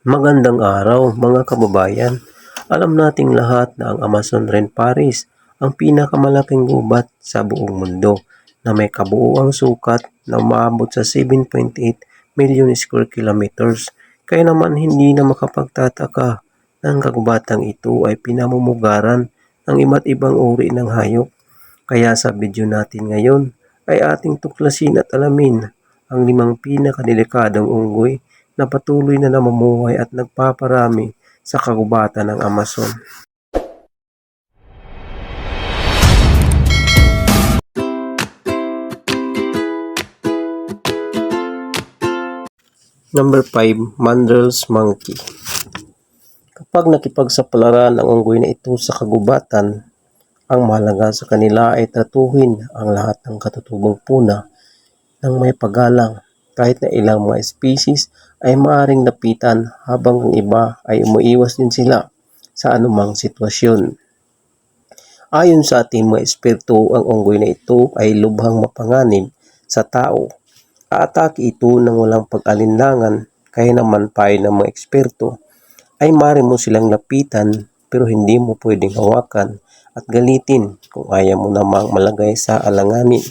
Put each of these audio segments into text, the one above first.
Magandang araw mga kababayan. Alam nating lahat na ang Amazon Rainforest ang pinakamalaking gubat sa buong mundo na may kabuuang sukat na umaabot sa 7.8 million square kilometers. Kaya naman hindi na makapagtataka na ang kagubatang ito ay pinamumugaran ng iba't ibang uri ng hayop. Kaya sa video natin ngayon ay ating tuklasin at alamin ang limang pinakadelikadong unggoy na patuloy na namumuhay at nagpaparami sa kagubatan ng Amazon. Number 5, Mandrels Monkey. Kapag nakipagsapalaran ang unggoy na ito sa kagubatan, ang mahalaga sa kanila ay tratuhin ang lahat ng katutubong puna ng may paggalang kahit na ilang mga species ay maaring lapitan habang ang iba ay umuiwas din sila sa anumang sitwasyon. Ayon sa ating mga espiritu, ang unggoy na ito ay lubhang mapanganib sa tao. Aatake ito ng walang pag-alinlangan kaya naman payo ng mga eksperto ay maaari mo silang lapitan pero hindi mo pwedeng hawakan at galitin kung ayaw mo namang malagay sa alanganin.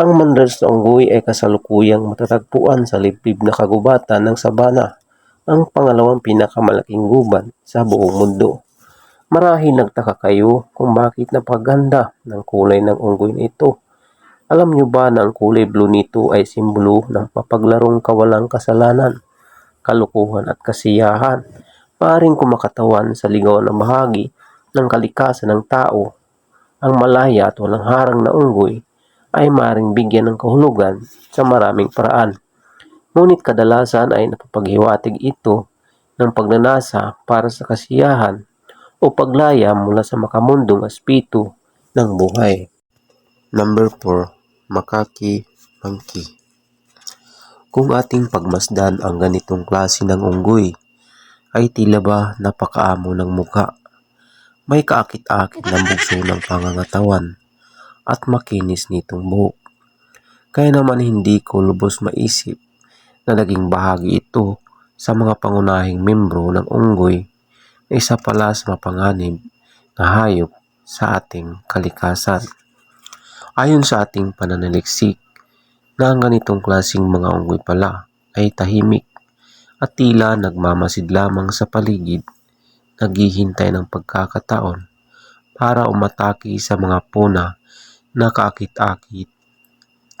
Ang manders na unggoy ay kasalukuyang matatagpuan sa liblib na kagubatan ng sabana, ang pangalawang pinakamalaking gubat sa buong mundo. Marahil nagtaka kayo kung bakit napaganda ng kulay ng unggoy na ito. Alam niyo ba na ang kulay blue nito ay simbolo ng papaglarong kawalang kasalanan, kalukuhan at kasiyahan, paring kumakatawan sa ligaw na bahagi ng kalikasan ng tao. Ang malaya at walang harang na unggoy ay maring bigyan ng kahulugan sa maraming paraan. Ngunit kadalasan ay napapaghiwatig ito ng pagnanasa para sa kasiyahan o paglaya mula sa makamundong aspeto ng buhay. Number 4. Makaki Monkey Kung ating pagmasdan ang ganitong klase ng unggoy, ay tila ba napakaamo ng muka. May kaakit-akit na bugso ng pangangatawan at makinis nitong buhok. Kaya naman hindi ko lubos maisip na naging bahagi ito sa mga pangunahing membro ng unggoy na isa pala sa mapanganib na hayop sa ating kalikasan. Ayon sa ating pananaliksik, na ang ganitong klasing mga unggoy pala ay tahimik at tila nagmamasid lamang sa paligid, naghihintay ng pagkakataon para umatake sa mga puna na kaakit-akit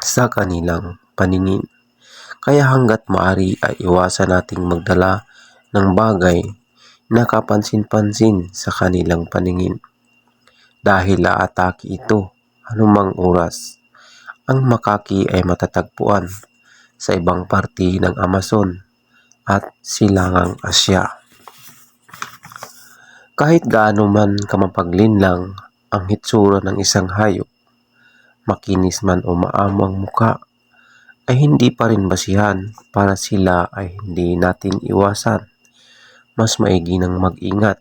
sa kanilang paningin. Kaya hanggat maari ay iwasan nating magdala ng bagay na kapansin-pansin sa kanilang paningin. Dahil aatake ito anumang oras. Ang makaki ay matatagpuan sa ibang parte ng Amazon at silangang Asya. Kahit gaano man kamapaglinlang ang hitsura ng isang hayop, makinis man o maamang muka, ay hindi pa rin basihan para sila ay hindi natin iwasan. Mas maigi ng mag-ingat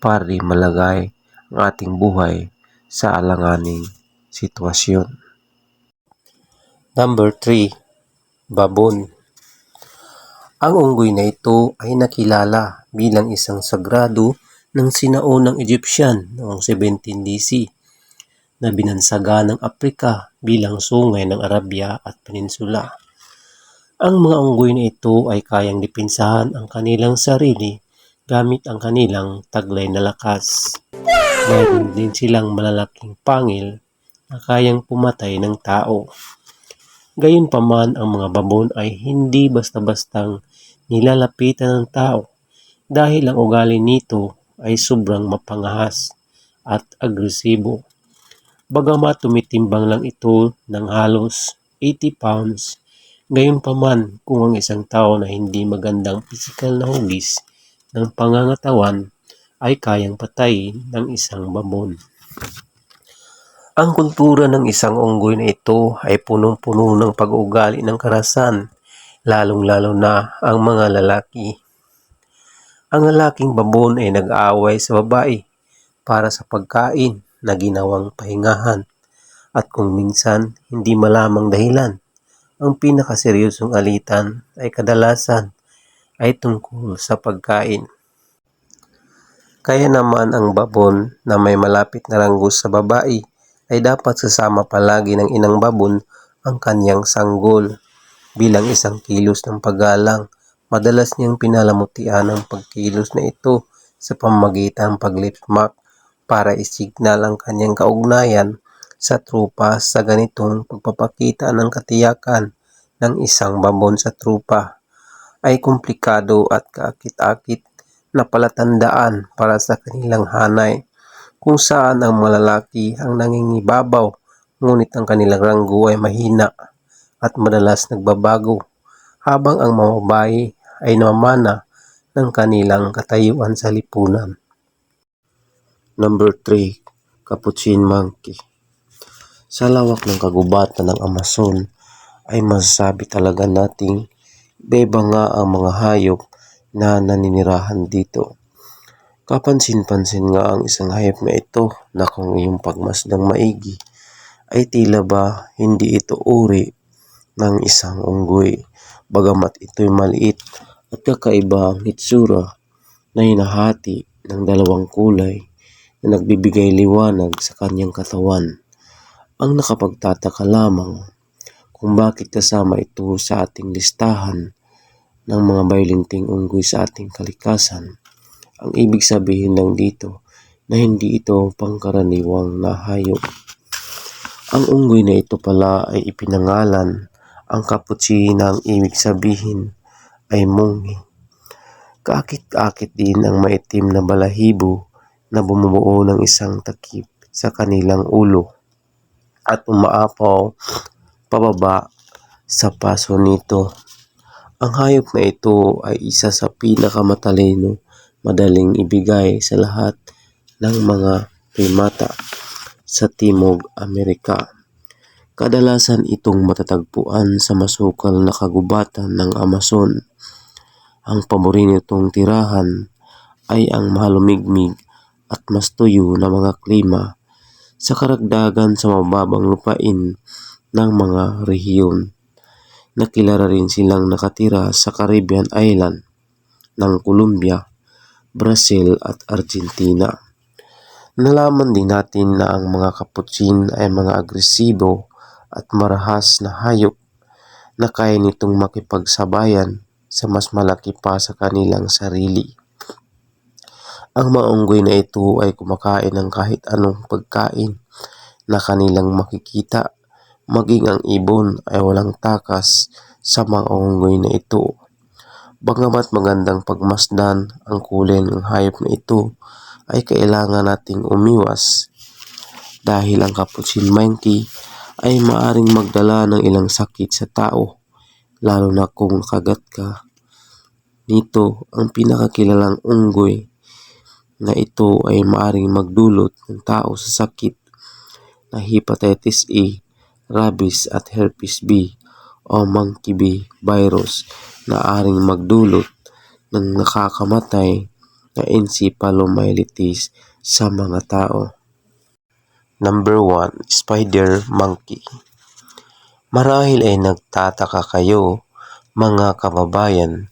para di malagay ang ating buhay sa alanganing sitwasyon. Number 3. Babon Ang unggoy na ito ay nakilala bilang isang sagrado ng sinaunang Egyptian noong 17 DC na binansaga ng Aprika bilang sungay ng Arabia at Peninsula. Ang mga unggoy na ito ay kayang dipinsahan ang kanilang sarili gamit ang kanilang taglay na lakas. Mayroon din silang malalaking pangil na kayang pumatay ng tao. Gayunpaman ang mga babon ay hindi basta-bastang nilalapitan ng tao dahil ang ugali nito ay sobrang mapangahas at agresibo. Bagamat tumitimbang lang ito ng halos 80 pounds, gayunpaman kung ang isang tao na hindi magandang pisikal na hugis ng pangangatawan ay kayang patayin ng isang babon. Ang kultura ng isang unggoy na ito ay punong-puno ng pag-uugali ng karasan, lalong-lalo na ang mga lalaki. Ang lalaking babon ay nag-aaway sa babae para sa pagkain na ginawang pahingahan at kung minsan hindi malamang dahilan, ang pinakaseryosong alitan ay kadalasan ay tungkol sa pagkain. Kaya naman ang babon na may malapit na ranggos sa babae ay dapat sasama palagi ng inang babon ang kanyang sanggol. Bilang isang kilos ng paggalang, madalas niyang pinalamutian ang pagkilos na ito sa pamamagitan ng paglipsmack para isignal ang kanyang kaugnayan sa trupa sa ganitong pagpapakita ng katiyakan ng isang babon sa trupa ay komplikado at kaakit-akit na palatandaan para sa kanilang hanay kung saan ang malalaki ang nangingibabaw ngunit ang kanilang ranggo ay mahina at madalas nagbabago habang ang mga ay namamana ng kanilang katayuan sa lipunan. Number 3. Capuchin Monkey Sa lawak ng kagubatan ng Amazon ay masasabi talaga nating beba nga ang mga hayop na naninirahan dito. Kapansin-pansin nga ang isang hayop na ito na kung iyong pagmasdang maigi ay tila ba hindi ito uri ng isang unggoy bagamat ito'y maliit at kakaiba ang hitsura na hinahati ng dalawang kulay na nagbibigay liwanag sa kanyang katawan. Ang nakapagtataka lamang kung bakit kasama ito sa ating listahan ng mga baylinting unggoy sa ating kalikasan. Ang ibig sabihin lang dito na hindi ito pangkaraniwang na hayop. Ang unggoy na ito pala ay ipinangalan ang kaputsina ang ibig sabihin ay munghi. Kaakit-akit din ang maitim na balahibo na bumubuo ng isang takip sa kanilang ulo at umaapaw pababa sa paso nito. Ang hayop na ito ay isa sa pinakamatalino madaling ibigay sa lahat ng mga primata sa Timog Amerika. Kadalasan itong matatagpuan sa masukal na kagubatan ng Amazon. Ang paborito nitong tirahan ay ang mahalumigmig at mas tuyo na mga klima sa karagdagan sa mababang lupain ng mga rehiyon. Nakilala rin silang nakatira sa Caribbean Island ng Colombia, Brazil at Argentina. Nalaman din natin na ang mga kaputsin ay mga agresibo at marahas na hayop na kaya nitong makipagsabayan sa mas malaki pa sa kanilang sarili. Ang mga na ito ay kumakain ng kahit anong pagkain na kanilang makikita. Maging ang ibon ay walang takas sa mga na ito. Bagamat magandang pagmasdan ang kulay ng hayop na ito, ay kailangan nating umiwas dahil ang capuchin monkey ay maaring magdala ng ilang sakit sa tao, lalo na kung nakagat ka. Nito, ang pinakakilalang unggoy na ito ay maaring magdulot ng tao sa sakit na hepatitis A, rabies at herpes B o monkey B virus na aring magdulot ng nakakamatay na encephalomyelitis sa mga tao. Number 1, Spider Monkey. Marahil ay nagtataka kayo, mga kababayan,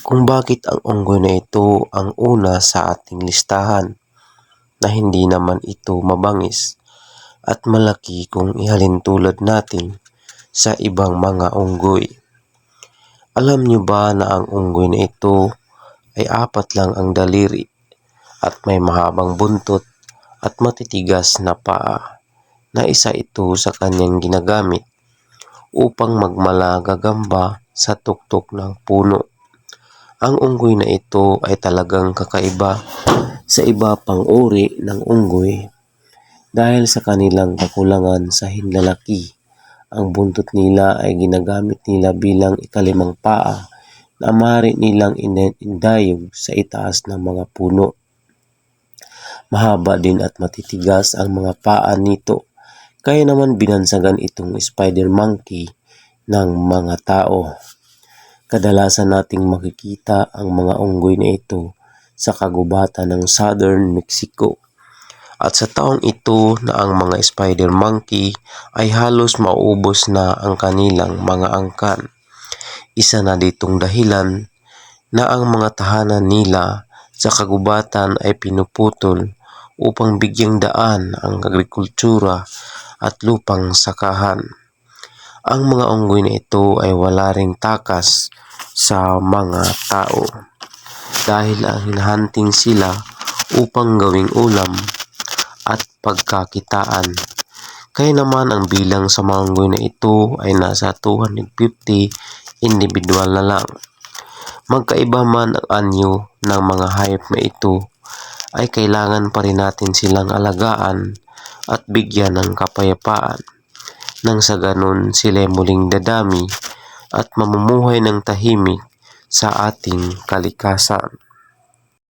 kung bakit ang unggoy na ito ang una sa ating listahan na hindi naman ito mabangis at malaki kung ihalin tulad natin sa ibang mga unggoy. Alam niyo ba na ang unggoy na ito ay apat lang ang daliri at may mahabang buntot at matitigas na paa na isa ito sa kanyang ginagamit upang magmala gagamba sa tuktok ng puno. Ang unggoy na ito ay talagang kakaiba sa iba pang uri ng unggoy dahil sa kanilang kakulangan sa hinlalaki. Ang buntot nila ay ginagamit nila bilang ikalimang paa na maaari nilang indayog sa itaas ng mga puno. Mahaba din at matitigas ang mga paa nito. Kaya naman binansagan itong spider monkey ng mga tao. Kadalasan nating makikita ang mga unggoy na ito sa kagubatan ng southern Mexico. At sa taong ito na ang mga spider monkey ay halos maubos na ang kanilang mga angkan. Isa na ditong dahilan na ang mga tahanan nila sa kagubatan ay pinuputol upang bigyang daan ang agrikultura at lupang sakahan. Ang mga unggoy na ito ay wala ring takas sa mga tao dahil ang hinahunting sila upang gawing ulam at pagkakitaan. Kaya naman ang bilang sa mga unggoy na ito ay nasa 250 individual na lang. Magkaiba man ang anyo ng mga hayop na ito, ay kailangan pa rin natin silang alagaan at bigyan ng kapayapaan nang sa ganun sila muling dadami at mamumuhay ng tahimik sa ating kalikasan.